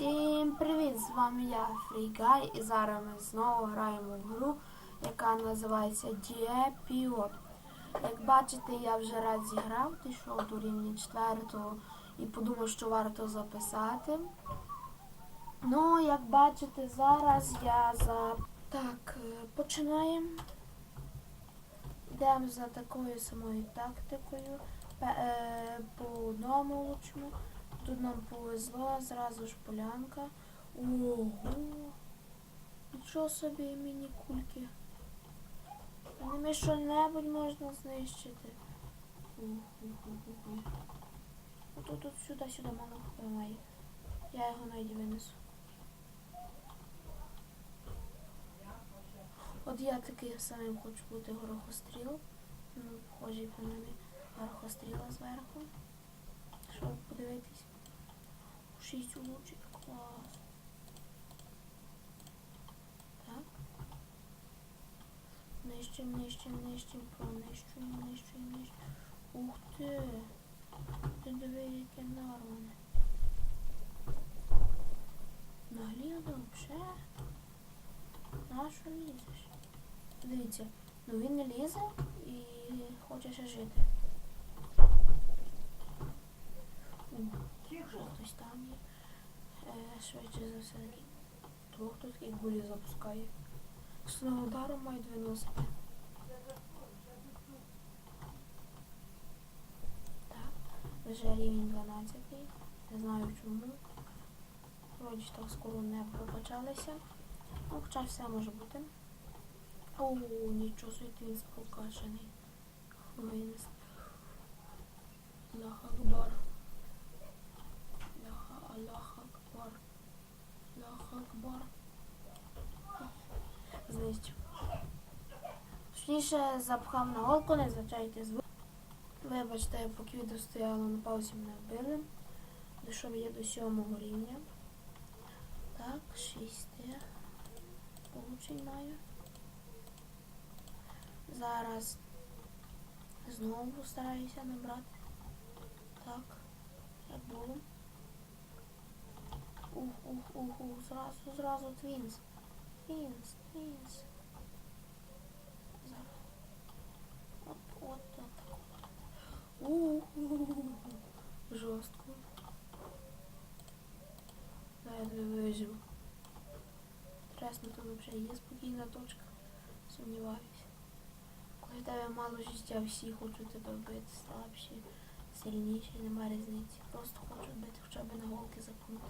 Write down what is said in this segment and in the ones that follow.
Всім привіт! З вами я Фрігай і зараз ми знову граємо в гру, яка називається Діепіо. Як бачите, я вже раз зіграв, дійшов до рівня 4 і подумав, що варто записати. Ну, як бачите, зараз я за. Так, е, починаємо. Йдемо за такою самою тактикою. Е, По одному лучшому. Тут нам повезло, зразу ж полянка. Ого! Нічого собі міні-кульки. Ними що-небудь можна знищити. Отут тут сюди-сюди мало має. Я його навіть винесу. От я таким самим хочу бути горохостріл. Ну, похожий принаймні горохостріла зверху. 6 улучшить. Класс. Так. Нищим, нищим, нищим, пронищуємо, нищуємо, нищуємо. Ух ти! Ти диви, яке нормальне. Наглядно ну, вже. На що лізеш? Дивіться, ну він не лізе і хоче ще жити. Швидше за все. Того хто такий гулі запускає. Слово ударом мають виносити. Так, вже рівень 12. Не знаю чому. Вроді так скоро не прокачалися. Ну, хоча все може бути. О, нічого собі він прокачаний. Точніше запхав на голку, не звичайте звук. Вибачте, поки відео стояло на паузі мене вбили. Дійшов я до сьомого рівня. Так, шість. Получень маю. Зараз знову стараюся набрати. Так, як було. Ух, ух, ух, ух, зразу, зразу твінс. Твінс, твінс. Зараз. От, от, от. Ух, жорстко. Ледве вижив. Інтересно, тут взагалі є спокійна точка. Сумніваюся. Коли тебе мало життя, всі хочуть тебе вбити, слабші, сильніші, нема різниці. Просто хочуть бити хоча б на голки запнути.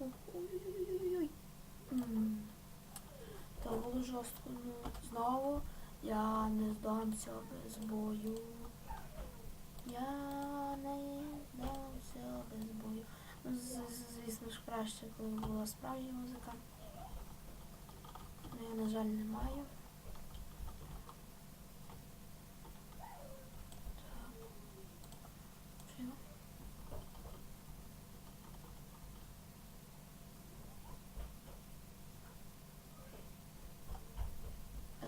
Ой-ой-ой-ой-ой. То було жорстко. Ну, знову я не здамся без бою. Я не здамся без бою. Ну, звісно ж, краще, коли була справжня музика. На жаль, не маю. Чого?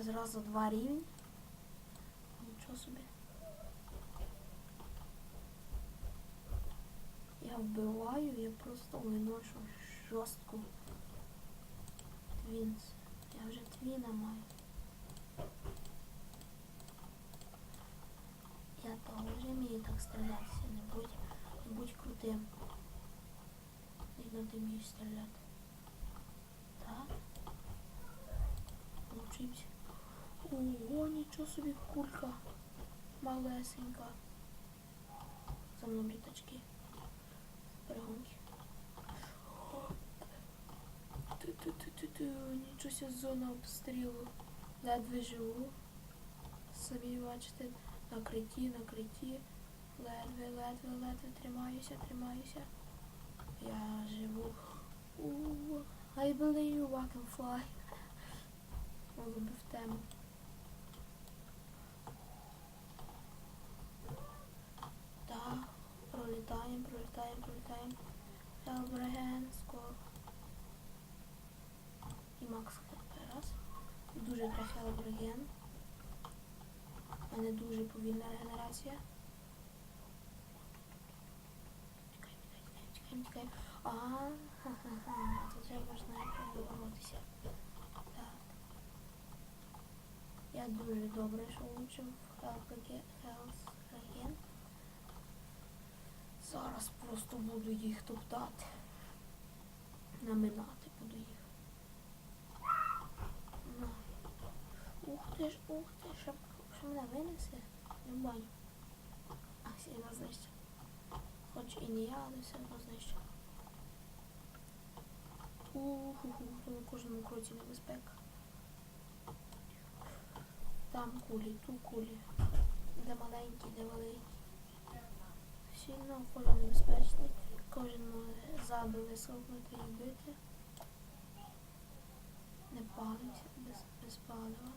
Зразу два рівні. Нічого собі. Я вбиваю, я просто виношу жорстку твінс. Твіна маю. Я теж вмію так стрілятися, не будь, не будь крутим. Видно, ти вмієш стріляти. Так. Получився. Ого, нічого собі кулька. Малесенька. За мною літачки. Перегонки. Ту-ту-ту-ту-ту. Нічого зона обстрілу. Ледве живу. Самі бачите, накриті, накриті. Ледве, ледве, ледве тримаюся, тримаюся. Я живу. У, I believe I can fly. Було би в тему. Так, пролітаємо, пролітаємо, пролітаємо. Елбреген, скоро. Макс раз. Дуже трохи Елбреген. У мене дуже повільна регенерація. Тікаємо, тікаємо, тікаємо, тікаємо. А, ха-ха-ха, то треба снайпером боротися. Так. Я дуже добре, що влучив в. Health Again. Зараз просто буду їх топтати. Наминати буду їх. На. Ух ти ж, ух ти, що, що мене винесе? Не бачу. А, сильно знищив. Хоч і не я, але все одно знищив. Уху-ху, на кожному кроці небезпека. Там кулі, ту кулі. Де маленькі, де великі. Сильно кожен небезпечний. Кожен може ззаду висовнути і бити. Не палився без, без палива.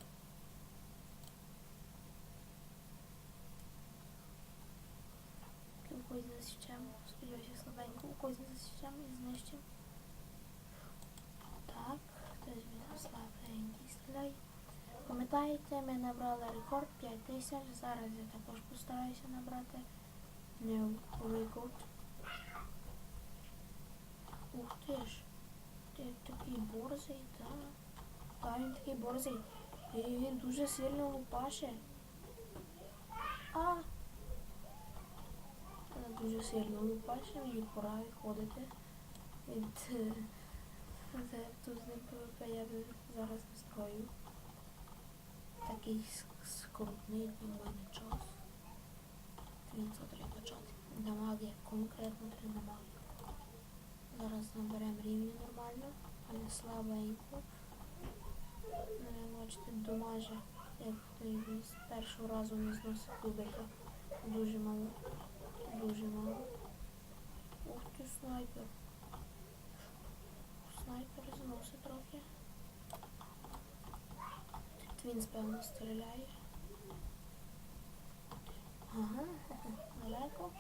У когось засічемо. Сподіваюся, слабенько. У когось засічемо і знищимо. Так, хтось від слабенький. Пам'ятаєте, ми набрали рекорд 5000. Зараз я також постараюся набрати рекорд. Ух ти ж. Ти такий борзий, так. Так, він такий борзий. І він дуже сильно лупаше. А! Дуже сильно лупаше, мені пора відходити від е, з ним ПВП я зараз не строю. Такий скрутний для мене час. Він треба почати. Дамаги, конкретно три дамаги. Зараз наберемо рівні нормально, а не слабенько. Не бачите, домаже, як той з першого разу не зносив кубика. Дуже мало. Дуже мало. Ух ти, снайпер. Снайпер зносить трохи. Твінс, певно, стріляє. Ага, далеко.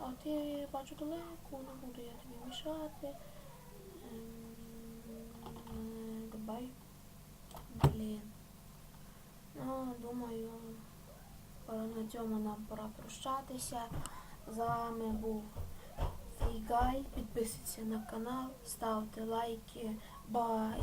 А ти бачу далеко, не буду я тобі мішати. Ем, Габай. Блін. Ну, думаю, пора на цьому нам пора прощатися. З вами був Фігай. Підписуйтесь на канал, ставте лайки. Бай!